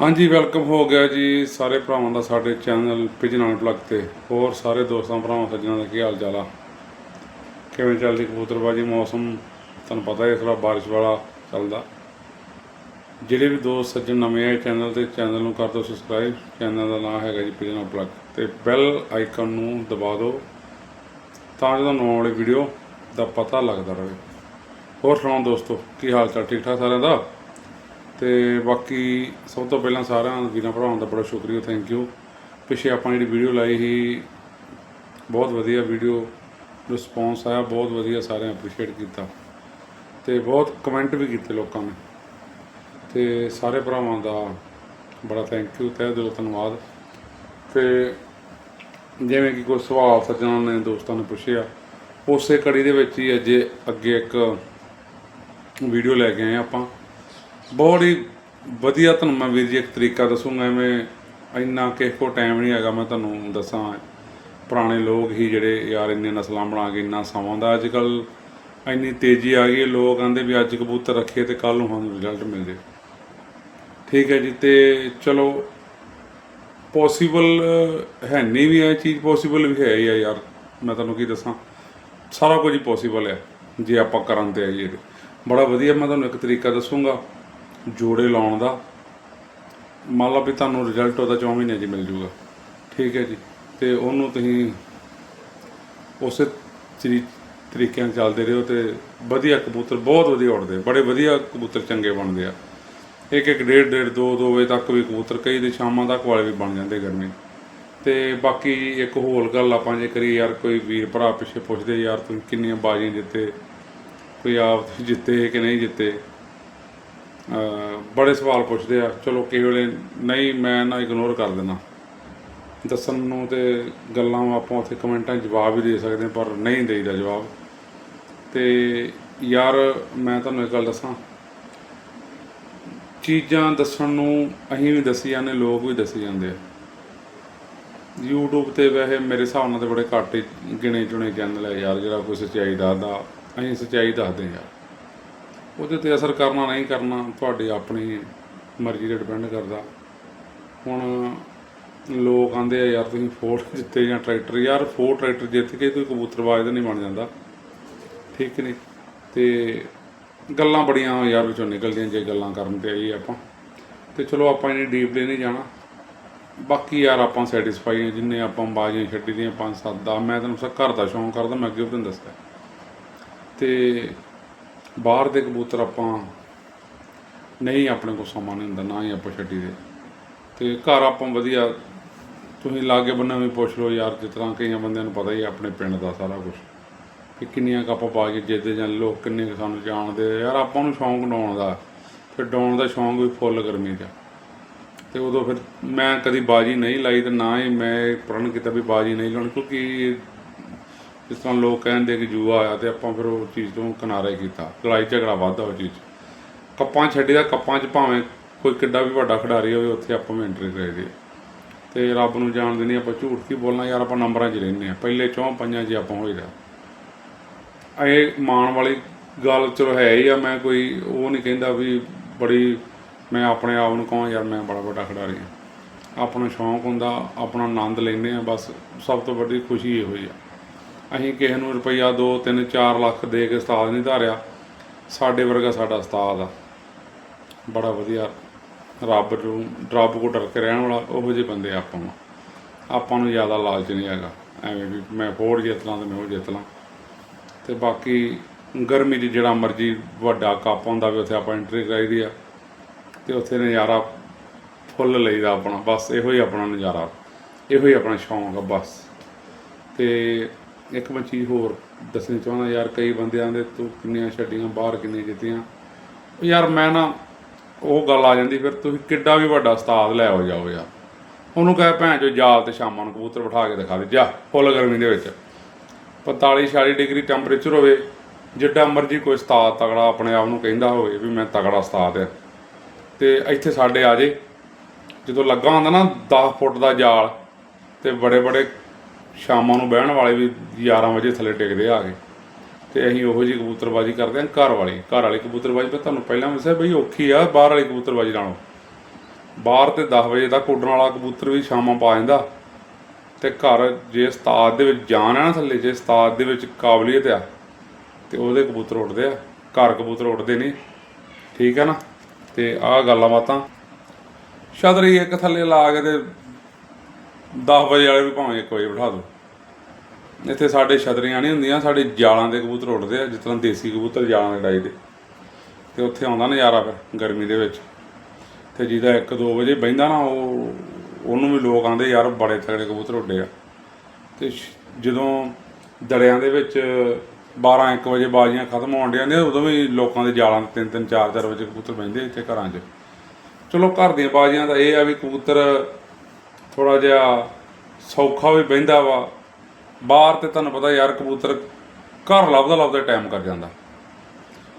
ਹਾਂਜੀ ਵੈਲਕਮ ਹੋ ਗਿਆ ਜੀ ਸਾਰੇ ਭਰਾਵਾਂ ਦਾ ਸਾਡੇ ਚੈਨਲ ਪਿਜਨਾਲ ਪਲੱਗ ਤੇ। ਹੋਰ ਸਾਰੇ ਦੋਸਤਾਂ ਭਰਾਵਾਂ, ਸੱਜਣਾਂ ਦਾ ਕੀ ਹਾਲ ਚਾਲ ਆ? ਕਿਵੇਂ ਚੱਲਦੀ ਕਬੂਤਰਬਾਜੀ? ਮੌਸਮ ਤੁਹਾਨੂੰ ਪਤਾ ਹੈ ਇਸ ਵਾਰ ਬਾਰਿਸ਼ ਵਾਲਾ ਚੱਲਦਾ। ਜਿਹੜੇ ਵੀ ਦੋਸਤ, ਸੱਜਣ ਨਵੇਂ ਆਏ ਚੈਨਲ ਤੇ ਚੈਨਲ ਨੂੰ ਕਰ ਦਿਓ ਸਬਸਕ੍ਰਾਈਬ ਚੈਨਲ ਦਾ ਨਾਮ ਹੈਗਾ ਜੀ ਪਿਜਨਾਲ ਪਲੱਗ ਤੇ ਬੈਲ ਆਈਕਨ ਨੂੰ ਦਬਾ ਦਿਓ ਤਾਂ ਜੋ ਤੁਹਾਨੂੰ ਆਉਣ ਵਾਲੀ ਵੀਡੀਓ ਦਾ ਪਤਾ ਲੱਗਦਾ ਰਹੇ। ਹੋਰ ਸੁਣਾਓ ਦੋਸਤੋ, ਕੀ ਹਾਲ ਚਾਲ ਠੀਕ ਠਾਕ ਸਾਰਿਆਂ ਦਾ? ਤੇ ਬਾਕੀ ਸਭ ਤੋਂ ਪਹਿਲਾਂ ਸਾਰਿਆਂ ਵੀਰਾਂ ਭਰਾਵਾਂ ਦਾ ਬੜਾ ਸ਼ੁਕਰੀਆ ਥੈਂਕ ਯੂ ਪਿੱਛੇ ਆਪਾਂ ਜਿਹੜੀ ਵੀਡੀਓ ਲਾਈ ਸੀ, ਬਹੁਤ ਵਧੀਆ ਵੀਡੀਓ ਰਿਸਪੌਂਸ ਆਇਆ, ਬਹੁਤ ਵਧੀਆ ਸਾਰਿਆਂ ਅਪਰੀਸ਼ੀਏਟ ਕੀਤਾ ਤੇ ਬਹੁਤ ਕਮੈਂਟ ਵੀ ਕੀਤੇ ਲੋਕਾਂ ਨੇ। ਤੇ ਸਾਰੇ ਭਰਾਵਾਂ ਦਾ ਬੜਾ ਥੈਂਕ ਯੂ ਤਹਿ ਦਿਲੋਂ ਧੰਨਵਾਦ। ਤੇ ਜਿਵੇਂ ਕਿ ਕੋਈ ਸਵਾਲ, ਸੱਜਣਾਂ ਨੇ, ਦੋਸਤਾਂ ਨੇ ਪੁੱਛਿਆ, ਉਸੇ ਕੜੀ ਦੇ ਵਿੱਚ ਹੀ ਅੱਜ ਅੱਗੇ ਇੱਕ ਵੀਡੀਓ ਲੈ ਕੇ ਆਏ ਆਪਾਂ। ਬਹੁਤ ਹੀ ਵਧੀਆ ਤੁਹਾਨੂੰ ਮੈਂ ਵੀਰ ਜੀ ਇੱਕ ਤਰੀਕਾ ਦੱਸੂਗਾ ਐਵੇਂ ਇੰਨਾ ਕਿਸੇ ਕੋ ਟਾਈਮ ਨਹੀਂ ਹੈਗਾ ਮੈਂ ਤੁਹਾਨੂੰ ਦੱਸਾਂ ਪੁਰਾਣੇ ਲੋਕ ਹੀ ਜਿਹੜੇ ਯਾਰ ਇੰਨੇ ਨਸਲਾਂ ਬਣਾ ਕੇ ਇੰਨਾ ਸਮਾਂ ਦਾ ਅੱਜ ਕੱਲ ਇੰਨੀ ਤੇਜ਼ੀ ਆ ਗਈ ਹੈ, ਲੋਕ ਕਹਿੰਦੇ ਵੀ ਅੱਜ ਕਬੂਤਰ ਰੱਖੇ ਤੇ ਕੱਲ ਨੂੰ ਸਾਨੂੰ ਰਿਜ਼ਲਟ ਮਿਲ ਜੇ। ਠੀਕ ਹੈ ਜੀ ਤੇ ਚਲੋ ਪੋਸੀਬਲ ਹੈ ਨਹੀਂ ਵੀ ਇਹ ਚੀਜ਼ ਪੋਸੀਬਲ ਵੀ ਹੈ ਹੀ ਆ ਯਾਰ ਮੈਂ ਤੁਹਾਨੂੰ ਕੀ ਦੱਸਾਂ ਸਾਰਾ ਕੁਝ ਹੀ ਪੋਸੀਬਲ ਹੈ ਜੇ ਆਪਾਂ ਕਰਨ ਤੇ ਆਈਏ ਬੜਾ ਵਧੀਆ ਮੈਂ ਤੁਹਾਨੂੰ ਇੱਕ ਤਰੀਕਾ ਦੱਸੂਗਾ। ਜੋੜੇ ਲਾਉਣ ਦਾ। ਮੰਨ ਲਓ ਵੀ ਤੁਹਾਨੂੰ ਰਿਜ਼ਲਟ ਉਹਦਾ 4 ਮਹੀਨੇ 'ਚ ਮਿਲ ਜੂਗਾ। ਠੀਕ ਹੈ ਜੀ। ਤੇ ਉਹਨੂੰ ਤੁਸੀਂ ਉਸੇ ਤਰੀ ਤਰੀਕੇ ਨਾਲ ਚੱਲਦੇ ਰਹੋ ਤੇ ਵਧੀਆ ਕਬੂਤਰ ਬਹੁਤ ਵਧੀਆ ਉੱਡਦੇ ਬੜੇ ਵਧੀਆ ਕਬੂਤਰ ਚੰਗੇ ਬਣਦੇ ਆ। ਇੱਕ ਇੱਕ ਡੇਢ ਡੇਢ, ਦੋ ਦੋ ਵਜੇ ਤੱਕ ਵੀ ਕਬੂਤਰ ਕਈ ਦੇ ਸ਼ਾਮਾਂ ਤੱਕ ਵਾਲੇ ਵੀ ਬਣ ਜਾਂਦੇ ਗਰਮੀ। ਤੇ ਬਾਕੀ ਇੱਕ ਹੋਰ ਗੱਲ ਆਪਾਂ ਜੇ ਕਰੀ ਯਾਰ ਕੋਈ ਵੀਰ ਭਰਾ ਪਿੱਛੇ ਪੁੱਛਦੇ, ਯਾਰ ਤੁਸੀਂ ਕਿੰਨੀਆਂ ਬਾਜ਼ੀਆਂ ਜਿੱਤੇ, ਕੋਈ ਆਪ ਤੁਸੀਂ ਜਿੱਤੇ ਕਿ ਨਹੀਂ ਜਿੱਤੇ। ਬੜੇ ਸਵਾਲ ਪੁੱਛਦੇ ਆ। ਚਲੋ ਕਈ ਵੇਲੇ ਨਹੀਂ, ਮੈਂ ਨਾ ਇਗਨੋਰ ਕਰ ਦਿੰਦਾ। ਦੱਸਣ ਨੂੰ ਤੇ ਗੱਲਾਂ ਆਪਾਂ ਉੱਥੇ ਕਮੈਂਟਾਂ 'ਚ ਜਵਾਬ ਵੀ ਦੇ ਸਕਦੇ ਪਰ ਨਹੀਂ ਦੇਈਦਾ ਜਵਾਬ। ਤੇ ਯਾਰ, ਮੈਂ ਤੁਹਾਨੂੰ ਇੱਕ ਗੱਲ ਦੱਸਾਂ। ਚੀਜ਼ਾਂ ਦੱਸਣ ਨੂੰ ਅਸੀਂ ਵੀ ਦੱਸੀ ਜਾਂਦੇ, ਲੋਕ ਵੀ ਦੱਸੀ ਜਾਂਦੇ ਆ। YouTube ਤੇ ਵੈਸੇ ਮੇਰੇ ਹਿਸਾਬ ਨਾਲ ਤੇ ਬੜੇ ਘੱਟ ਹੀ ਗਿਣੇ ਚੁਣੇ ਚੈਨਲ ਹੈ ਯਾਰ, ਜਿਹੜਾ ਕੋਈ ਸੱਚਾਈ ਦੱਸਦਾ। ਅਸੀਂ ਸੱਚਾਈ ਦੱਸਦੇ ਯਾਰ। ਉਹਦੇ ਤੇ ਅਸਰ ਕਰਨਾ ਨਹੀਂ ਕਰਨਾ ਤੁਹਾਡੀ ਆਪਣੀ ਮਰਜ਼ੀ ਤੇ ਡਿਪੈਂਡ ਕਰਦਾ। ਹੁਣ ਲੋਕ ਆਂਦੇ ਆ, ਯਾਰ ਤੁਸੀਂ ਫੋਰਟ ਜਿੱਤੇ ਜਾਂ ਟਰੈਕਟਰ ਯਾਰ ਫੋਰ ਟਰੈਕਟਰ ਜਿੱਤ ਕੇ ਕੋਈ ਕਬੂਤਰਬਾਜ਼ ਤਾਂ ਨਹੀਂ ਬਣ ਜਾਂਦਾ। ਠੀਕ ਨਹੀਂ? ਤੇ ਗੱਲਾਂ ਬੜੀਆਂ ਯਾਰ ਵਿੱਚੋਂ ਨਿਕਲਦੀਆਂ ਜੇ ਗੱਲਾਂ ਕਰਨ ਤੇ ਆਈ ਆਪਾਂ। ਤੇ ਚਲੋ ਆਪਾਂ ਇੰਨੀ ਡੀਪਲੀ ਨਹੀਂ ਜਾਣਾ। ਬਾਕੀ ਯਾਰ ਆਪਾਂ ਸੈਟੀਸਫਾਈ ਹਾਂ ਜਿੰਨੇ ਆਪਾਂ ਬਾਜ਼ੀਆਂ ਛੱਡੀ ਦੀਆਂ, ਪੰਜ ਸੱਤ ਦਾ ਮੈਂ ਤੈਨੂੰ ਸਭ ਘਰ ਦਾ ਸ਼ੌਂਕ ਕਰਦਾ, ਮੈਂ ਅੱਗੇ ਵੀ ਤੁਹਾਨੂੰ ਦੱਸਦਾ। ਤੇ ਬਾਹਰ ਦੇ ਕਬੂਤਰ ਆਪਾਂ ਨਹੀਂ ਆਪਣੇ ਕੋਲ ਸਮਾਂ ਨਹੀਂ ਹੁੰਦਾ, ਨਾ ਹੀ ਆਪਾਂ ਛੱਡੀ ਦੇ। ਤੇ ਘਰ ਆਪਾਂ ਵਧੀਆ, ਤੁਸੀਂ ਲਾਗੇ ਬੰਨੇ ਵੀ ਪੁੱਛ ਲਓ ਯਾਰ, ਜਿਸ ਤਰ੍ਹਾਂ ਕਈਆਂ ਬੰਦਿਆਂ ਨੂੰ ਪਤਾ ਹੀ ਆਪਣੇ ਪਿੰਡ ਦਾ ਸਾਰਾ ਕੁਝ ਕਿ ਕਿੰਨੀਆਂ ਕੱਪ ਪਾ ਕੇ ਜਿੱਦੇ ਜਾਂ ਲੋਕ ਕਿੰਨੇ ਕੁ ਸਾਨੂੰ ਜਾਣਦੇ ਯਾਰ ਆਪਾਂ ਨੂੰ ਸ਼ੌਂਕ ਡਾਉਣ ਦਾ, ਫਿਰ ਡਾਉਣ ਦਾ ਸ਼ੌਂਕ ਵੀ ਫੁੱਲ ਗਰਮੀ 'ਚ ਤੇ ਉਦੋਂ ਫਿਰ ਮੈਂ ਕਦੀ ਬਾਜੀ ਨਹੀਂ ਲਾਈ ਤੇ ਨਾ ਹੀ ਮੈਂ ਪ੍ਰਣ ਕੀਤਾ ਵੀ ਬਾਜੀ ਨਹੀਂ ਲਾਉਣੀ, ਕਿਉਂਕਿ ਜਿਸ ਤਰ੍ਹਾਂ ਲੋਕ ਕਹਿੰਦੇ ਕਿ ਜੂਆ ਆਇਆ ਤੇ ਆਪਾਂ ਫਿਰ ਉਹ ਚੀਜ਼ ਤੋਂ ਕਿਨਾਰੇ ਕੀਤਾ। ਲੜਾਈ ਝਗੜਾ ਵੱਧਦਾ ਉਹ ਚੀਜ਼ 'ਚ। ਕੱਪਾਂ ਛੱਡੀ ਦਾ ਕੱਪਾਂ 'ਚ ਭਾਵੇਂ ਕੋਈ ਕਿੱਡਾ ਵੀ ਵੱਡਾ ਖਿਡਾਰੀ ਹੋਵੇ, ਉੱਥੇ ਆਪਾਂ ਨੂੰ ਐਂਟਰੀ ਕਰਾਈਦੀ ਹੈ। ਤੇ ਰੱਬ ਨੂੰ ਜਾਣਦੇ ਨਹੀਂ ਆਪਾਂ ਝੂਠ ਕੀ ਬੋਲਣਾ, ਯਾਰ ਆਪਾਂ ਨੰਬਰਾਂ 'ਚ ਰਹਿੰਦੇ ਆ ਪਹਿਲੇ ਚੌਂ ਪੰਜਾਂ 'ਚ ਆਪਾਂ ਹੋਈਦਾ ਇਹ ਮਾਣ ਵਾਲੀ ਗੱਲ ਚਲੋ ਹੈ ਹੀ ਆ, ਮੈਂ ਕੋਈ ਉਹ ਨਹੀਂ ਕਹਿੰਦਾ ਵੀ ਬੜੀ ਮੈਂ ਆਪਣੇ ਆਪ ਨੂੰ ਕਹਾਂ, ਯਾਰ ਮੈਂ ਬੜਾ ਵੱਡਾ ਖਿਡਾਰੀ ਹਾਂ। ਆਪਣਾ ਸ਼ੌਂਕ ਹੁੰਦਾ, ਆਪਣਾ ਆਨੰਦ ਲੈਂਦੇ ਆ ਬਸ ਸਭ ਤੋਂ ਵੱਡੀ ਖੁਸ਼ੀ ਇਹੋ ਹੀ ਆ। ਅਸੀਂ ਕਿਸੇ ਨੂੰ ਰੁਪਈਆ 2 3 4 ਲੱਖ ਦੇ ਕੇ ਉਸਤਾਦ ਨਹੀਂ ਧਾਰਿਆ। ਸਾਡੇ ਵਰਗਾ ਸਾਡਾ ਉਸਤਾਦ ਆ। ਬੜਾ ਵਧੀਆ ਰੱਬ ਨੂੰ, ਰੱਬ ਕੋ ਡਰ ਕੇ ਰਹਿਣ ਵਾਲਾ ਉਹੋ ਜਿਹੇ ਬੰਦੇ ਆਪਾਂ। ਨੂੰ ਆਪਾਂ ਨੂੰ ਜ਼ਿਆਦਾ ਲਾਲਚ ਨਹੀਂ ਹੈਗਾ। ਐਵੇਂ ਵੀ ਮੈਂ ਹੋਰ ਜਿੱਤ ਲਾਂ ਤੇ ਮੈਂ ਉਹ ਜਿੱਤ ਲਾਂ। ਤੇ ਬਾਕੀ ਗਰਮੀ 'ਚ ਜਿਹੜਾ ਮਰਜ਼ੀ ਵੱਡਾ ਕੱਪ ਹੁੰਦਾ ਵੀ ਉੱਥੇ ਆਪਾਂ ਐਂਟਰੀ ਕਰਾਈਦੀ ਆ। ਤੇ ਉੱਥੇ ਨਜ਼ਾਰਾ ਫੁੱਲ ਲਈਦਾ ਆਪਣਾ। ਬਸ ਇਹੋ ਹੀ ਆਪਣਾ ਨਜ਼ਾਰਾ। ਇਹੋ ਹੀ ਆਪਣਾ ਸ਼ੌਂਕ ਆ ਬਸ। ਤੇ ਇੱਕ ਮੈਂ ਚੀਜ਼ ਹੋਰ ਦੱਸਣੀ ਚਾਹੁੰਦਾ ਯਾਰ, ਕਈ ਬੰਦਿਆਂ ਦੇ ਤੂੰ ਕਿੰਨੀਆਂ ਛੱਡੀਆਂ, ਬਾਹਰ ਕਿੰਨੀਆਂ ਜਿੱਤੀਆਂ। ਯਾਰ ਮੈਂ ਨਾ, ਉਹ ਗੱਲ ਆ ਜਾਂਦੀ, ਫਿਰ ਤੁਸੀਂ ਕਿੱਡਾ ਵੀ ਵੱਡਾ ਉਸਤਾਦ ਲੈ ਆਓ, ਜਾਓ ਯਾਰ। ਉਹਨੂੰ ਕਹੇ ਭੈਣ ਚੋ ਜਾਲ ਤੇ ਸ਼ਾਮਾਂ ਨੂੰ ਕਬੂਤਰ ਬਿਠਾ ਕੇ ਦਿਖਾ ਦੇ, ਜਾ, ਫੁੱਲ ਗਰਮੀ ਦੇ ਵਿੱਚ। 45 46 ਡਿਗਰੀ ਟੈਂਪਰੇਚਰ ਹੋਵੇ, ਜਿੱਡਾ ਮਰਜ਼ੀ ਕੋਈ ਉਸਤਾਦ ਤਗੜਾ ਆਪਣੇ ਆਪ ਨੂੰ ਕਹਿੰਦਾ ਹੋਵੇ ਵੀ ਮੈਂ ਤਗੜਾ ਉਸਤਾਦ ਆ ਤੇ ਇੱਥੇ ਸਾਡੇ ਆ ਜੇ, ਜਦੋਂ ਲੱਗਾ ਹੁੰਦਾ ਨਾ 10 ਫੁੱਟ ਦਾ ਜਾਲ, ਤੇ ਬੜੇ ਬੜੇ ਸ਼ਾਮਾਂ ਨੂੰ ਬਹਿਣ ਵਾਲੇ ਵੀ 11 ਵਜੇ ਥੱਲੇ ਟਿਕਦੇ ਆ ਗਏ ਤੇ ਅਸੀਂ ਉਹੋ ਜੀ ਕਬੂਤਰਬਾਜੀ ਕਰਦੇ ਹਾਂ ਘਰ ਵਾਲੀ। ਘਰ ਵਾਲੀ ਕਬੂਤਰਬਾਜੀ ਤਾਂ ਤੁਹਾਨੂੰ ਪਹਿਲਾਂ ਵੀ ਦੱਸਿਆ ਬਈ ਔਖੀ ਆ ਬਾਹਰ ਵਾਲੀ ਕਬੂਤਰਬਾਜੀ ਨਾਲੋਂ। ਬਾਹਰ ਤੇ 10 ਵਜੇ ਤੱਕ ਉੱਡਣ ਵਾਲਾ ਕਬੂਤਰ ਵੀ ਸ਼ਾਮਾਂ ਪਾ ਜਾਂਦਾ। ਤੇ ਘਰ ਜੇ ਉਸਤਾਦ ਦੇ ਵਿੱਚ ਜਾਣ ਹੈ ਨਾ ਥੱਲੇ, ਜੇ ਉਸਤਾਦ ਦੇ ਵਿੱਚ ਕਾਬਲੀਅਤ ਆ, ਤੇ ਉਹਦੇ ਕਬੂਤਰ ਉੱਡਦੇ ਆ। ਘਰ ਕਬੂਤਰ ਉੱਡਦੇ ਨਹੀਂ। ਠੀਕ ਹੈ ਨਾ? ਤੇ ਆਹ ਗੱਲਾਂ ਬਾਤਾਂ। ਛਤਰੀ ਇੱਕ ਥੱਲੇ ਲਾ ਕੇ ਤੇ 10 ਵਜੇ ਵਾਲੇ ਵੀ ਭਾਵੇਂ 1 ਵਜੇ ਬਿਠਾ ਦਿਓ ਇੱਥੇ ਸਾਡੇ ਛਤਰੀਆਂ ਨਹੀਂ ਹੁੰਦੀਆਂ, ਸਾਡੇ ਜਾਲਾਂ ਦੇ ਕਬੂਤਰ ਉੱਡਦੇ ਆ, ਜਿਸ ਤਰ੍ਹਾਂ ਦੇਸੀ ਕਬੂਤਰ ਜਾਲਾਂ ਦੇ ਡਾਈ ਦੇ। ਤੇ ਉੱਥੇ ਆਉਂਦਾ ਨਜ਼ਾਰਾ ਫਿਰ, ਗਰਮੀ ਦੇ ਵਿੱਚ। ਤੇ ਜਿਹਦਾ 1-2 ਵਜੇ ਬਹਿੰਦਾ ਨਾ, ਉਹ, ਉਹਨੂੰ ਵੀ ਲੋਕ ਆਂਦੇ, ਯਾਰ, ਬੜੇ ਤਗੜੇ ਕਬੂਤਰ ਉੱਡੇ ਆ। ਤੇ ਸ਼- ਜਦੋਂ ਦਰਿਆਂ ਦੇ ਵਿੱਚ 12-1 ਵਜੇ ਬਾਜ਼ੀਆਂ ਖਤਮ ਹੋਣ ਡੀਆਂ ਨੇ, ਉਦੋਂ ਵੀ ਲੋਕਾਂ ਦੇ ਜਾਲਾਂ ਤੇ 3-3 4-4 ਵਜੇ ਕਬੂਤਰ ਬਹਿੰਦੇ ਇੱਥੇ ਘਰਾਂ 'ਚ। ਚਲੋ, ਘਰ ਦੀਆਂ ਬਾਜ਼ੀਆਂ ਦਾ ਇਹ ਆ ਵੀ ਕਬੂਤਰ ਥੋੜਾ ਜਿਹਾ ਸੌਖਾ ਵੀ ਬਹਿੰਦਾ ਵਾ। ਬਾਹਰ ਤੇ ਤੁਹਾਨੂੰ ਪਤਾ ਯਾਰ ਕਬੂਤਰ ਘਰ ਲੱਭਦਾ ਲੱਭਦਾ ਟਾਈਮ ਕਰ ਜਾਂਦਾ।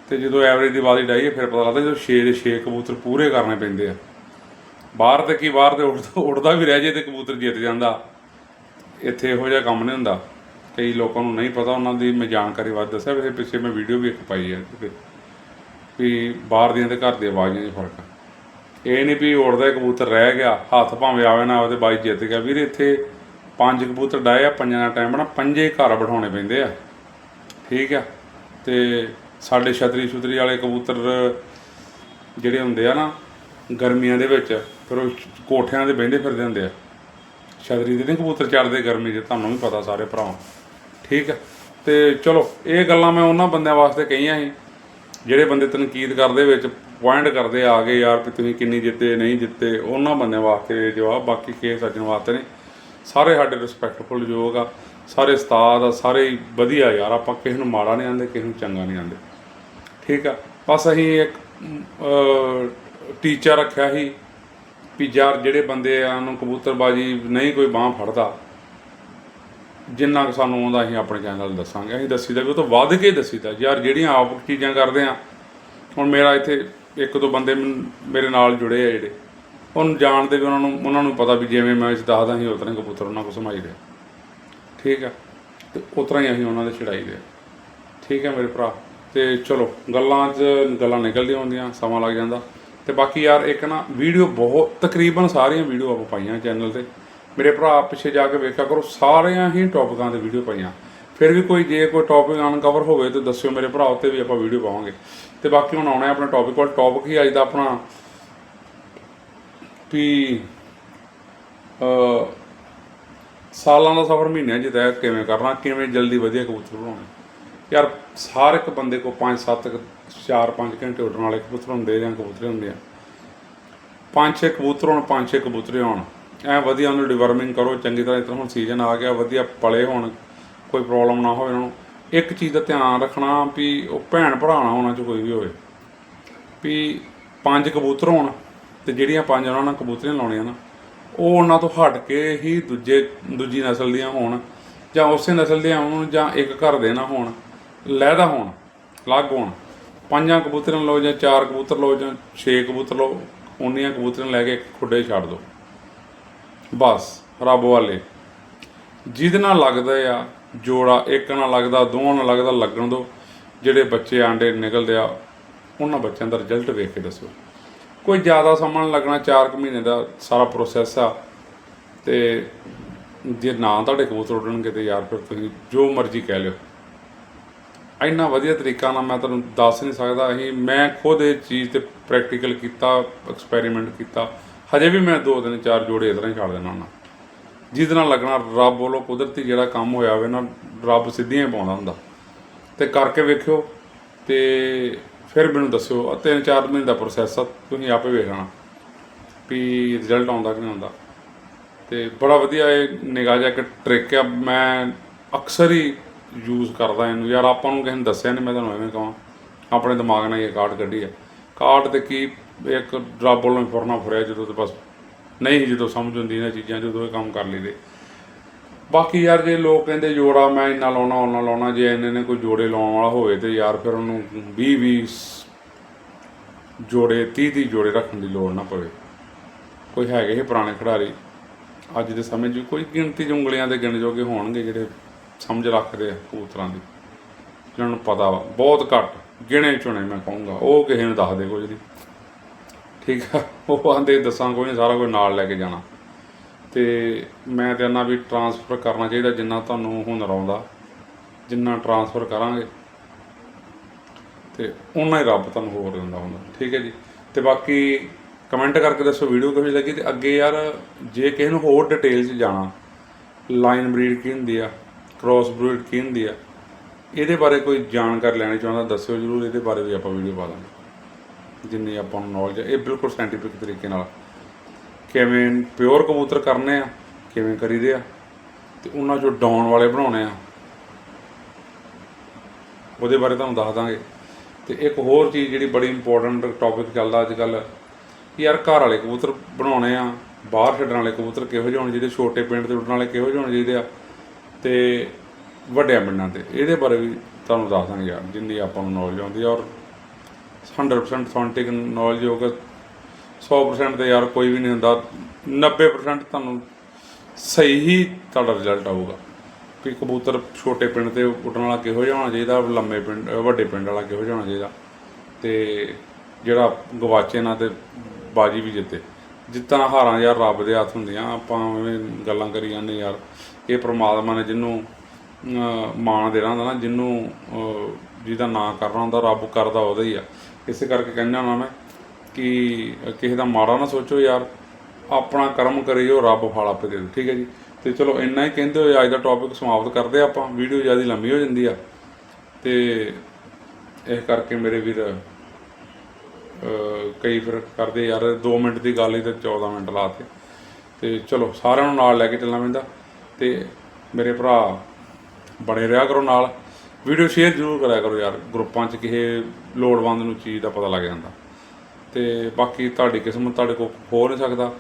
ਤੇ ਜਦੋਂ ਐਵਰੇਜ ਦੀ ਬਾਜ਼ੀ ਡਾਈਏ ਫਿਰ ਪਤਾ ਲੱਗਦਾ ਜਦੋਂ 6 ਦੇ 6 ਕਬੂਤਰ ਪੂਰੇ ਕਰਨੇ ਪੈਂਦੇ ਆ। ਬਾਹਰ ਤੇ ਕੀ ਬਾਹਰ ਤੇ ਉੱਡਦਾ ਉੱਡਦਾ ਵੀ ਰਹਿ ਜੇ ਤੇ ਕਬੂਤਰ ਜਿੱਤ ਜਾਂਦਾ। ਇੱਥੇ ਇਹੋ ਜਿਹਾ ਕੰਮ ਨਹੀਂ ਹੁੰਦਾ। ਕਈ ਲੋਕਾਂ ਨੂੰ ਨਹੀਂ ਪਤਾ, ਉਹਨਾਂ ਦੀ ਮੈਂ ਜਾਣਕਾਰੀ ਵੱਧ ਦੱਸਿਆ ਵੈਸੇ ਪਿੱਛੇ ਮੈਂ ਵੀਡੀਓ ਵੀ ਇੱਕ ਪਾਈ ਹੈ ਕਿਤੇ ਵੀ ਬਾਹਰ ਦੀਆਂ ਤੇ ਘਰ ਦੀਆਂ ਆਵਾਜ਼ਾਂ 'ਚ ਫ਼ਰਕ ਆ। ਇਹ ਨਹੀਂ ਵੀ ਉੜਦਾ ਕਬੂਤਰ ਰਹਿ ਗਿਆ, ਹੱਥ ਭਾਵੇਂ ਆਵੇ ਨਾ ਆਵੇ ਤੇ ਬਾਈ ਜਿੱਤ ਗਿਆ। ਵੀਰ, ਇੱਥੇ ਪੰਜ ਕਬੂਤਰ ਡਾਏ ਆ, ਪੰਜਾਂ ਦਾ ਟਾਈਮ ਬਣਾ, ਪੰਜੇ ਘਰ ਬਿਠਾਉਣੇ ਪੈਂਦੇ ਆ। ਠੀਕ ਆ? ਤੇ ਸਾਡੇ ਛਤਰੀ ਛੁਤਰੀ ਵਾਲੇ ਕਬੂਤਰ ਜਿਹੜੇ ਹੁੰਦੇ ਆ ਨਾ, ਗਰਮੀਆਂ ਦੇ ਵਿੱਚ, ਫਿਰ ਉਹ ਕੋਠਿਆਂ ਦੇ ਬਹਿੰਦੇ ਫਿਰਦੇ ਹੁੰਦੇ ਆ। ਛਤਰੀ ਦੇ ਨਹੀਂ ਕਬੂਤਰ ਚੜਦੇ ਗਰਮੀ 'ਚ ਤੁਹਾਨੂੰ ਵੀ ਪਤਾ ਸਾਰੇ ਭਰਾਵਾਂ। ਠੀਕ ਆ? ਤੇ ਚਲੋ, ਇਹ ਗੱਲਾਂ ਮੈਂ ਉਹਨਾਂ ਬੰਦਿਆਂ ਵਾਸਤੇ ਕਹੀਆਂ ਸੀ। ਜਿਹੜੇ ਬੰਦੇ ਤਨਕੀਦ ਕਰਦੇ ਵਿੱਚ ਪੁਆਇੰਟ ਕਰਦੇ ਆ ਗਏ ਯਾਰ ਕਿ ਤੁਸੀਂ ਕਿੰਨੀ ਜਿੱਤੇ, ਨਹੀਂ ਜਿੱਤੇ, ਉਹਨਾਂ ਬੰਦਿਆਂ ਵਾਸਤੇ ਜਵਾਬ, ਬਾਕੀ ਕੇਸ ਸੱਜਣ ਵਾਸਤੇ ਨੇ ਸਾਰੇ ਸਾਡੇ ਰਿਸਪੈਕਟਫੁਲ ਯੋਗ ਆ, ਸਾਰੇ ਉਸਤਾਦ ਆ, ਸਾਰੇ ਵਧੀਆ ਯਾਰ, ਆਪਾਂ ਕਿਸੇ ਨੂੰ ਮਾੜਾ ਨਹੀਂ ਆਂਦੇ, ਕਿਸੇ ਨੂੰ ਚੰਗਾ ਨਹੀਂ ਆਂਦੇ। ਠੀਕ ਆ? ਬਸ ਅਸੀਂ ਇੱਕ ਟੀਚਰ ਰੱਖਿਆ ਸੀ ਵੀ ਯਾਰ ਜਿਹੜੇ ਬੰਦੇ ਆ ਨੂੰ ਕਬੂਤਰਬਾਜੀ ਨਹੀਂ ਕੋਈ ਬਾਹ ਫੜਦਾ ਜਿੰਨਾ ਕੁ ਸਾਨੂੰ ਆਉਂਦਾ ਅਸੀਂ ਆਪਣੇ ਚੈਨਲ ਦੱਸਾਂਗੇ। ਅਸੀਂ ਦੱਸੀਦਾ ਵੀ ਉਹ ਤੋਂ ਵੱਧ ਕੇ ਦੱਸੀਦਾ ਯਾਰ ਜਿਹੜੀਆਂ ਆਪ ਚੀਜ਼ਾਂ ਕਰਦੇ ਆ, ਹੁਣ ਮੇਰਾ ਇੱਥੇ ਇੱਕ ਦੋ ਬੰਦੇ ਮੇਰੇ ਨਾਲ ਜੁੜੇ ਆ ਜਿਹੜੇ। ਉਹਨੂੰ ਜਾਣਦੇ ਵੀ ਉਹਨਾਂ ਨੂੰ ਉਹਨਾਂ ਨੂੰ ਪਤਾ ਵੀ ਜਿਵੇਂ ਮੈਂ ਇਸ ਦੱਸਦਾ ਸੀ ਉਤਰੇ ਕਬੂਤਰ ਉਹਨਾਂ ਕੋ ਸਮਾਈਦੇ ਠੀਕ ਆ? ਤੇ ਉਤਰਾ ਹੀ ਅਸੀਂ ਉਹਨਾਂ ਦੇ ਛਡਾਈ ਦੇ ਠੀਕ ਹੈ ਮੇਰੇ ਭਰਾ? ਤੇ ਚਲੋ, ਗੱਲਾਂ 'ਚ ਗੱਲਾਂ ਨਿਕਲਦੀਆਂ ਹੁੰਦੀਆਂ, ਸਮਾਂ ਲੱਗ ਜਾਂਦਾ। ਤੇ ਬਾਕੀ ਯਾਰ ਇੱਕ ਨਾ ਵੀਡੀਓ ਬਹੁਤ ਤਕਰੀਬਨ ਸਾਰੀਆਂ ਵੀਡੀਓ ਆਪਾਂ ਪਾਈਆਂ ਚੈਨਲ ਤੇ। ਮੇਰੇ ਭਰਾ ਪਿੱਛੇ ਜਾ ਕੇ ਵੇਖਿਆ ਕਰੋ, ਸਾਰਿਆਂ ਹੀ ਟੌਪਿਕਾਂ ਤੇ ਵੀਡੀਓ ਪਾਈਆਂ। ਫਿਰ ਵੀ ਕੋਈ ਜੇ ਕੋਈ ਟੌਪਿਕ ਅਨਕਵਰ ਹੋਵੇ ਤਾਂ ਦੱਸਿਓ ਮੇਰੇ ਭਰਾ ਉੱਤੇ ਵੀ ਆਪਾਂ ਵੀਡੀਓ ਪਾਵਾਂਗੇ। ਤੇ ਬਾਕੀ ਹੁਣ ਆਉਣਾ ਹੈ ਆਪਣਾ ਟੌਪਿਕ ਕੋਲ ਟੌਪਿਕ ਹੀ ਅੱਜ ਦਾ ਆਪਣਾ ਵੀ ਅ ਸਾਲਾਂ ਦਾ ਸਫ਼ਰ ਮਹੀਨਿਆਂ 'ਚ ਤੈਅ ਕਿਵੇਂ ਕਰਨਾ, ਕਿਵੇਂ ਜਲਦੀ ਵਧੀਆ ਕਬੂਤਰ ਬਣਾਉਣੇ। ਯਾਰ, ਹਰ ਇੱਕ ਬੰਦੇ ਕੋ 5 7 4 5 ਘੰਟੇ ਉੱਡਣ ਵਾਲੇ ਕਬੂਤਰ ਹੁੰਦੇ ਜਾਂ ਕਬੂਤਰ ਹੁੰਦੇ ਆ। ਪੰਜ ਛੇ ਕਬੂਤਰ ਹੋਣ, ਪੰਜ ਛੇ ਕਬੂਤਰੇ ਹੋਣ ਐ ਵਧੀਆ ਉਹਨੂੰ ਡਿਵਰਮਿੰਗ ਕਰੋ, ਚੰਗੀ ਤਰ੍ਹਾਂ ਇਤਨਾ ਹੁਣ ਸੀਜ਼ਨ ਆ ਗਿਆ, ਵਧੀਆ ਪਲੇ ਹੋਣ, ਕੋਈ ਪ੍ਰੋਬਲਮ ਨਾ ਹੋਵੇ ਉਹਨਾਂ। ਨੂੰ ਇੱਕ ਚੀਜ਼ ਦਾ ਧਿਆਨ ਰੱਖਣਾ ਵੀ ਉਹ ਭੈਣ ਭਰਾ ਨਾ ਹੋਣਾ ਚ ਕੋਈ ਵੀ ਹੋਵੇ। ਵੀ ਪੰਜ ਕਬੂਤਰ ਹੋਣ ਤੇ ਜਿਹੜੀਆਂ ਪੰਜ ਉਹਨਾਂ ਨਾਲ ਕਬੂਤਰੀਆਂ ਲਾਉਣੀਆਂ ਨਾ, ਉਹ ਉਹਨਾਂ ਤੋਂ ਹਟ ਕੇ ਹੀ ਦੂਜੇ, ਦੂਜੀ ਨਸਲ ਦੀਆਂ ਹੋਣ, ਜਾਂ ਉਸੇ ਨਸਲ ਦੀਆਂ ਹੋਣ, ਜਾਂ ਇੱਕ ਘਰ ਦੇ ਨਾ ਹੋਣ, ਲਹਿਦਾ ਹੋਣ, ਅਲੱਗ ਹੋਣ। ਪੰਜਾਂ ਕਬੂਤਰਾਂ ਲਓ ਜਾਂ ਚਾਰ ਕਬੂਤਰ ਲਓ ਜਾਂ ਛੇ ਕਬੂਤਰ ਲਓ, ਉਨੀਆਂ ਕਬੂਤਰਾਂ ਲੈ ਕੇ ਇੱਕ ਖੁੱਡੇ ਛੱਡ ਦਿਓ। ਬਸ, ਰੱਬ ਵਾਲੇ। ਜਿਹਦੇ ਨਾਲ ਲੱਗਦਾ ਆ, ਜੋੜਾ ਇੱਕ ਨਾਲ ਲੱਗਦਾ ਦੋਵਾਂ ਨਾਲ ਲੱਗਦਾ, ਲੱਗਣ ਦੋ। ਜਿਹੜੇ ਬੱਚੇ ਆਂਡੇ ਨਿਕਲਦੇ ਆ, ਉਹਨਾਂ ਬੱਚਿਆਂ ਦਾ ਰਿਜ਼ਲਟ ਵੇਖ ਕੇ ਦੱਸੋ। ਕੋਈ ਜ਼ਿਆਦਾ ਸਮਾਂ ਨਹੀਂ ਲੱਗਣਾ 4 ਕੁ ਮਹੀਨੇ ਦਾ ਸਾਰਾ ਪ੍ਰੋਸੈਸ ਆ। ਤੇ ਜੇ ਨਾ ਤੁਹਾਡੇ ਕਬੂਤਰ ਉੱਡਣਗੇ ਤੇ ਯਾਰ ਫਿਰ ਤੁਸੀਂ ਜੋ ਮਰਜ਼ੀ ਕਹਿ ਲਿਓ। ਇੰਨਾ ਵਧੀਆ ਤਰੀਕਾ ਨਾਲ ਮੈਂ ਤੁਹਾਨੂੰ ਦੱਸ ਨਹੀਂ ਸਕਦਾ। ਅਸੀਂ, ਮੈਂ ਖੁਦ ਇਹ ਚੀਜ਼ ਤੇ ਪ੍ਰੈਕਟੀਕਲ ਕੀਤਾ ਐਕਸਪੈਰੀਮੈਂਟ ਕੀਤਾ। ਹਜੇ ਵੀ ਮੈਂ ਦੋ ਦਿਨ ਚਾਰ ਜੋੜੇ ਇਸ ਤਰ੍ਹਾਂ ਹੀ ਛੱਡ ਦੇਣਾ ਹੁੰਦਾ। ਜਿਹਦੇ ਨਾਲ ਲੱਗਣਾ ਰੱਬ ਵੱਲੋਂ ਕੁਦਰਤੀ ਜਿਹੜਾ ਕੰਮ ਹੋਇਆ ਹੋਵੇ ਨਾ, ਰੱਬ ਸਿੱਧੀਆਂ ਹੀ ਪਾਉਂਦਾ ਹੁੰਦਾ। ਤੇ ਕਰਕੇ ਵੇਖਿਓ ਤੇ ਫਿਰ ਮੈਨੂੰ ਦੱਸਿਓ। ਤਿੰਨ ਚਾਰ ਮਹੀਨੇ ਦਾ ਪ੍ਰੋਸੈਸ ਆ, ਤੁਸੀਂ ਆਪੇ ਵੇਖਣਾ ਵੀ ਰਿਜ਼ਲਟ ਆਉਂਦਾ ਕਿ ਨਹੀਂ ਆਉਂਦਾ। ਤੇ ਬੜਾ ਵਧੀਆ ਇਹ ਨਿਗਾਹ ਜਿਹਾ ਇੱਕ ਟ੍ਰਿਕ ਆ। ਮੈਂ ਅਕਸਰ ਹੀ ਯੂਜ਼ ਕਰਦਾ ਇਹਨੂੰ। ਯਾਰ ਆਪਾਂ ਨੂੰ ਕਿਸੇ ਨੇ ਦੱਸਿਆ ਨਹੀਂ ਮੈਂ ਤੁਹਾਨੂੰ ਐਵੇਂ ਕਹਾਂ। ਆਪਣੇ ਦਿਮਾਗ ਨਾਲ ਇਹ ਕਾਰਡ ਕੱਢੀ ਆ। ਕਾਰਡ ਤੇ ਕੀ ਇੱਕ ਰੱਬ ਵੱਲੋਂ ਫੁਰਨਾ ਫੁਰਿਆ ਜਦੋਂ ਤੇ ਬਸ ਨਹੀਂ ਜਦੋਂ ਸਮਝ ਹੁੰਦੀ ਇਹਨਾਂ ਚੀਜ਼ਾਂ ਜਦੋਂ ਇਹ ਕੰਮ ਕਰ ਲਈਦੇ। ਬਾਕੀ ਯਾਰ ਜੇ ਲੋਕ ਕਹਿੰਦੇ ਜੋੜਾ ਮੈਂ ਇੰਨਾ ਲਾਉਣਾ ਉਹਨਾਂ ਲਾਉਣਾ, ਜੇ ਇਹਨੇ ਨੇ ਕੋਈ ਜੋੜੇ ਲਾਉਣ ਵਾਲਾ ਹੋਵੇ ਤੇ ਯਾਰ ਫਿਰ ਉਹਨੂੰ 20 20 ਜੋੜੇ 30 30 ਜੋੜੇ ਰੱਖਣ ਦੀ ਲੋੜ ਨਾ ਪਵੇ। ਕੋਈ ਹੈਗੇ ਹੀ ਪੁਰਾਣੇ ਖਿਡਾਰੀ? ਅੱਜ ਦੇ ਸਮੇਂ 'ਚ ਕੋਈ ਗਿਣਤੀ 'ਚ ਉਂਗਲੀਆਂ ਦੇ ਗਿਣ ਜੋਗੇ ਹੋਣਗੇ ਜਿਹੜੇ ਸਮਝ ਰੱਖਦੇ ਆ ਕਬੂਤਰਾਂ ਦੀ। ਜਿਹਨਾਂ ਨੂੰ ਪਤਾ ਵਾ, ਬਹੁਤ ਘੱਟ ਗਿਣੇ ਚੁਣੇ ਮੈਂ ਕਹੂੰਗਾ, ਉਹ ਕਿਸੇ ਨੂੰ ਦੱਸਦੇ ਕੁਝ ਨਹੀਂ। ਠੀਕ ਆ? ਉਹ ਆਂਦੇ, ਦੱਸਾਂ ਕੋਈ ਨਹੀਂ ਸਾਰਾ ਕੁਝ ਨਾਲ ਲੈ ਕੇ ਜਾਣਾ। ਤੇ ਮੈਂ ਤੇ ਨਾ ਵੀ ਟਰਾਂਸਫਰ ਕਰਨਾ ਚਾਹੀਦਾ ਜਿੰਨਾ ਤੁਹਾਨੂੰ ਹੁਨਰ ਆਉਂਦਾ ਜਿੰਨਾ ਟਰਾਂਸਫਰ ਕਰਾਂਗੇ। ਤੇ ਉਨਾ ਹੀ ਰੱਬ ਤੁਹਾਨੂੰ ਹੋਰ ਦਿੰਦਾ ਹੁੰਦਾ। ਠੀਕ ਹੈ ਜੀ? ਤੇ ਬਾਕੀ ਕਮੈਂਟ ਕਰਕੇ ਦੱਸੋ ਵੀਡੀਓ ਕਿਹੋ ਲੱਗੀ? ਤੇ ਅੱਗੇ ਯਾਰ, ਜੇ ਕਿਸੇ ਨੂੰ ਹੋਰ ਡਿਟੇਲ 'ਚ ਜਾਣਾ ਲਾਈਨ ਬਰੀਡ ਕੀ ਹੁੰਦੀ ਆ ਕ੍ਰਾਸ ਬਰੀਡ ਕੀ ਹੁੰਦੀ ਆ, ਇਹਦੇ ਬਾਰੇ ਕੋਈ ਜਾਣਕਾਰੀ ਲੈਣੀ ਚਾਹੁੰਦਾ, ਦੱਸਿਓ ਜਰੂਰ, ਇਹਦੇ ਬਾਰੇ ਵੀ ਆਪਾਂ ਵੀਡੀਓ ਪਾ ਦਾਂਗੇ। ਜਿੰਨੀ ਆਪਾਂ ਨੂੰ ਨੌਲੇਜ ਹੈ, ਇਹ ਬਿਲਕੁਲ ਸਾਇੰਟੀਫਿਕ ਤਰੀਕੇ ਨਾਲ। ਕਿਵੇਂ ਪਿਓਰ ਕਬੂਤਰ ਕਰਨੇ ਆ, ਕਿਵੇਂ ਕਰੀਦੇ ਆ, ਤੇ ਉਹਨਾਂ ਚੋਂ ਡਾਉਣ ਵਾਲੇ ਬਣਾਉਣੇ ਆ। ਉਹਦੇ ਬਾਰੇ ਤੁਹਾਨੂੰ ਦੱਸ ਦਾਂਗੇ। ਤੇ ਇੱਕ ਹੋਰ ਚੀਜ਼ ਜਿਹੜੀ ਬੜੀ ਇੰਪੋਰਟੈਂਟ ਟੌਪਿਕ ਚੱਲਦਾ ਅੱਜ ਕੱਲ ਯਾਰ ਘਰ ਵਾਲੇ ਕਬੂਤਰ ਬਣਾਉਣੇ ਆ, ਬਾਹਰ ਛੱਡਣ ਵਾਲੇ ਕਬੂਤਰ ਕਿਹੋ ਜਿਹੇ ਹੋਣੇ ਚਾਹੀਦੇ, ਛੋਟੇ ਪਿੰਡ ਤੇ ਉੱਡਣ ਵਾਲੇ ਕਿਹੋ ਜਿਹੇ ਹੋਣੇ ਚਾਹੀਦੇ ਆ, ਤੇ ਵੱਡਿਆਂ ਪਿੰਡਾਂ ਤੇ। ਇਹਦੇ ਬਾਰੇ ਵੀ ਤੁਹਾਨੂੰ ਦੱਸ ਦਾਂਗੇ ਯਾਰ, ਜਿੰਨੀ ਆਪਾਂ ਨੂੰ ਨੌਲੇਜ ਆਉਂਦੀ ਆ, ਔਰ 100% ਅਥੈਂਟਿਕ ਨੌਲੇਜ ਹੋਗਾ 100% ਤੇ ਯਾਰ ਕੋਈ ਵੀ ਨਹੀਂ ਹੁੰਦਾ। 90% ਤੁਹਾਨੂੰ ਸਹੀ ਹੀ ਤੁਹਾਡਾ ਰਿਜ਼ਲਟ ਆਊਗਾ। ਵੀ ਕਬੂਤਰ ਛੋਟੇ ਪਿੰਡ ਤੇ ਉੱਡਣ ਵਾਲਾ ਕਿਹੋ ਜਿਹਾ ਹੋਣਾ ਚਾਹੀਦਾ, ਲੰਮੇ ਪਿੰਡ, ਵੱਡੇ ਪਿੰਡ ਵਾਲਾ ਕਿਹੋ ਜਿਹਾ ਹੋਣਾ ਚਾਹੀਦਾ। ਤੇ ਜਿਹੜਾ ਗਵਾਚੇ ਨਾ ਤੇ ਬਾਜੀ ਵੀ ਜਿੱਤੇ। ਜਿੱਤਾਂ ਹਾਰਾਂ ਯਾਰ ਰੱਬ ਦੇ ਹੱਥ ਹੁੰਦੀਆਂ। ਆਪਾਂ ਐਵੇਂ ਗੱਲਾਂ ਕਰੀ ਜਾਂਦੇ ਯਾਰ। ਇਹ ਪ੍ਰਮਾਤਮਾ ਨੇ ਜਿਹਨੂੰ ਮਾਣ ਦੇਣਾ ਹੁੰਦਾ ਨਾ, ਜਿਹਨੂੰ ਜਿਹਦਾ ਨਾਂ ਕਰਨਾ ਹੁੰਦਾ, ਰੱਬ ਕਰਦਾ ਉਹਦਾ ਹੀ ਆ। ਇਸੇ ਕਰਕੇ ਕਹਿੰਦਾ ਹੁੰਦਾ ਮੈਂ ਕਿ ਕਿਸੇ ਦਾ ਮਾੜਾ ਨਾ ਸੋਚੋ ਯਾਰ, ਆਪਣਾ ਕਰਮ ਕਰਿਓ, ਰੱਬ ਫਲ ਆਪੇ ਦੇ ਠੀਕ ਹੈ ਜੀ? ਤੇ ਚਲੋ ਇੰਨਾ ਹੀ ਕਹਿੰਦੇ ਹੋਏ ਅੱਜ ਦਾ ਟੌਪਿਕ ਸਮਾਪਤ ਕਰਦੇ ਆਪਾਂ, ਵੀਡੀਓ ਜ਼ਿਆਦਾ ਲੰਮੀ ਹੋ ਜਾਂਦੀ ਆ। ਤੇ ਇਸ ਕਰਕੇ ਮੇਰੇ ਵੀਰ ਕਈ ਫਿਰ ਕਰਦੇ ਯਾਰ 2 ਮਿੰਟ ਦੀ ਗੱਲ ਹੀ ਤੇ 14 ਮਿੰਟ ਲਾਤੇ ਤੇ ਚਲੋ ਸਾਰਿਆਂ ਨੂੰ ਨਾਲ ਲੈ ਕੇ ਚੱਲਣਾ ਪੈਂਦਾ। ਤੇ ਮੇਰੇ ਭਰਾ ਬਣੇ ਰਿਹਾ ਕਰੋ ਨਾਲ। ਵੀਡੀਓ ਸ਼ੇਅਰ ਜ਼ਰੂਰ ਕਰਿਆ ਕਰੋ ਯਾਰ, ਗਰੁੱਪਾਂ 'ਚ ਕਿਸੇ ਲੋੜਵੰਦ ਨੂੰ ਚੀਜ਼ ਦਾ ਪਤਾ ਲੱਗ ਜਾਂਦਾ। ਤੇ ਬਾਕੀ ਤੁਹਾਡੀ ਕਿਸਮਤ ਤੁਹਾਡੇ ਕੋਲ ਹੋ ਨਹੀਂ ਸਕਦਾ।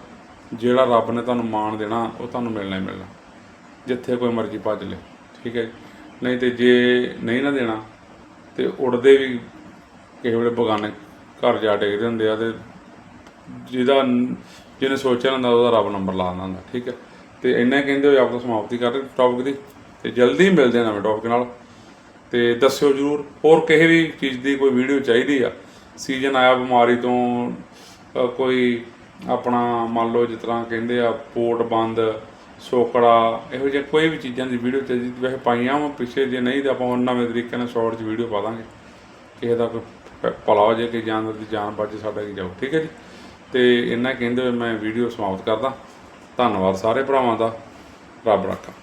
ਜਿਹੜਾ ਰੱਬ ਨੇ ਤੁਹਾਨੂੰ ਮਾਣ ਦੇਣਾ, ਉਹ ਤੁਹਾਨੂੰ ਮਿਲਣਾ ਹੀ ਮਿਲਣਾ। ਜਿੱਥੇ ਕੋਈ ਮਰਜ਼ੀ ਭੱਜ ਲੈ, ਠੀਕ ਹੈ ਨਹੀਂ ਤੇ ਜੇ ਨਹੀਂ ਨਾ ਦੇਣਾ, ਤੇ ਉੜਦੇ ਵੀ ਕਿਸੇ ਵੇਲੇ ਬਗਾਨੇ ਘਰ ਜਾ ਟੇਕਦੇ ਹੁੰਦੇ ਆ ਤੇ ਜਿਹਦਾ ਜਿਹਨੇ ਸੋਚਿਆ ਹੁੰਦਾ, ਉਹਦਾ ਰੱਬ ਨੰਬਰ ਲਾ ਦਿੰਦਾ ਹੁੰਦਾ, ਠੀਕ ਹੈ? ਤੇ ਇੰਨਾ ਹੀ ਕਹਿੰਦੇ ਹੋਏ ਆਪਦਾ ਸਮਾਪਤੀ ਕਰ ਰਹੇ ਟੌਪਿਕ ਦੀ। ਤੇ ਜਲਦੀ ਮਿਲਦੇ ਆ ਨਵੇਂ ਟੌਪਿਕ ਨਾਲ। ਤੇ ਦੱਸਿਓ ਜਰੂਰ। ਹੋਰ ਕਿਸੇ ਵੀ ਚੀਜ਼ ਦੀ ਕੋਈ ਵੀਡੀਓ ਚਾਹੀਦੀ ਆ? ਸੀਜ਼ਨ ਆਇਆ ਬਿਮਾਰੀ ਤੋਂ ਕੋਈ ਆਪਣਾ ਮੰਨ ਲਓ ਜਿਸ ਤਰ੍ਹਾਂ ਕਹਿੰਦੇ ਆ, ਪੋਰਟ ਬੰਦ, ਸੋਕੜਾ, ਇਹੋ ਜਿਹੇ ਕੋਈ ਵੀ ਚੀਜ਼ਾਂ ਦੀ ਵੀਡੀਓ ਚਾਹੀਦੀ। ਵੈਸੇ ਪਾਈਆਂ ਵਾ ਪਿੱਛੇ ਜੇ ਨਹੀਂ ਤਾਂ ਆਪਾਂ ਹੁਣ ਨਵੇਂ ਤਰੀਕੇ ਨਾਲ ਸ਼ਾਰਟ 'ਚ ਵੀਡੀਓ ਪਾ ਦਾਂਗੇ। ਕਿਸੇ ਦਾ ਕੋਈ ਭਲਾ ਹੋ ਜਾਏ ਕਿ ਜਾਨਵਰ ਦੀ ਜਾਨ ਬਚ ਸਾਡਾ ਕੀ ਜਾਓ ਠੀਕ ਹੈ ਜੀ? ਤੇ ਇਹਨਾਂ ਕਹਿੰਦੇ ਹੋਏ ਮੈਂ ਵੀਡੀਓ ਸਮਾਪਤ ਕਰਦਾ। ਧੰਨਵਾਦ ਸਾਰੇ ਭਰਾਵਾਂ ਦਾ। ਰੱਬ ਰੱਖਾ।